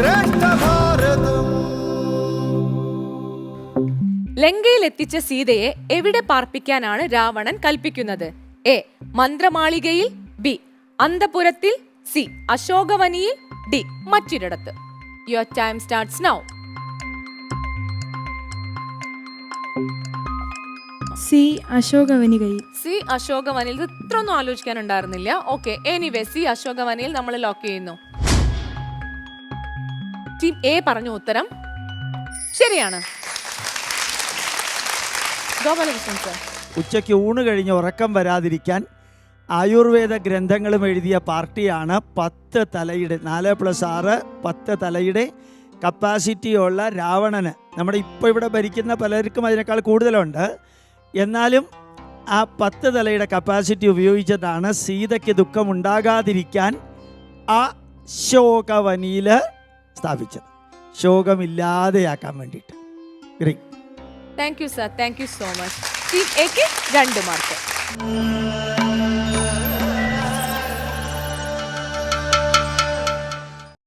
ശ്രേഷ്ഠ ഭാരതം. ലങ്കയിൽ എത്തിച്ച സീതയെ എവിടെ പാർപ്പിക്കാനാണ് രാവണൻ കൽപ്പിക്കുന്നത്? എ. മന്ത്രമാളികയിൽ ബി. അന്തപുരത്തിൽ സി. അശോകവനിയിൽ ഡി. മറ്റൊരിടത്ത് your time starts now C. അശോകവനികയിൽ. C. അശോകവനിൽ ഇത് ഇത്രയൊന്നും ആലോചിക്കാനുണ്ടായിരുന്നില്ല. Okay anyway C. അശോകവനിയിൽ നമ്മൾ ലോക്ക് ചെയ്യുന്നു. ടീം എ പറഞ്ഞു ഉത്തരം ശരിയാണ്. ഗോപാലകൃഷ്ണൻ സർ ഉച്ചയ്ക്ക് ഊണ് കഴിഞ്ഞ് ഉറക്കം വരാതിരിക്കാൻ ആയുർവേദ ഗ്രന്ഥങ്ങളും എഴുതിയ പാർട്ടിയാണ് പത്ത് തലയുടെ നാല് പ്ലസ് ആറ് പത്ത് തലയുടെ കപ്പാസിറ്റിയുള്ള രാവണന്. നമ്മുടെ ഇപ്പോൾ ഇവിടെ ഭരിക്കുന്ന പലർക്കും അതിനേക്കാൾ കൂടുതലുണ്ട്. എന്നാലും ആ പത്ത് തലയുടെ കപ്പാസിറ്റി ഉപയോഗിച്ചിട്ടാണ് സീതയ്ക്ക് ദുഃഖമുണ്ടാകാതിരിക്കാൻ ആ ശോകവനിയിൽ സ്ഥാപിച്ചത്. ശോകമില്ലാതെയാക്കാൻ വേണ്ടിയിട്ട്. Thank you sir thank you so much രണ്ട് മാർക്ക്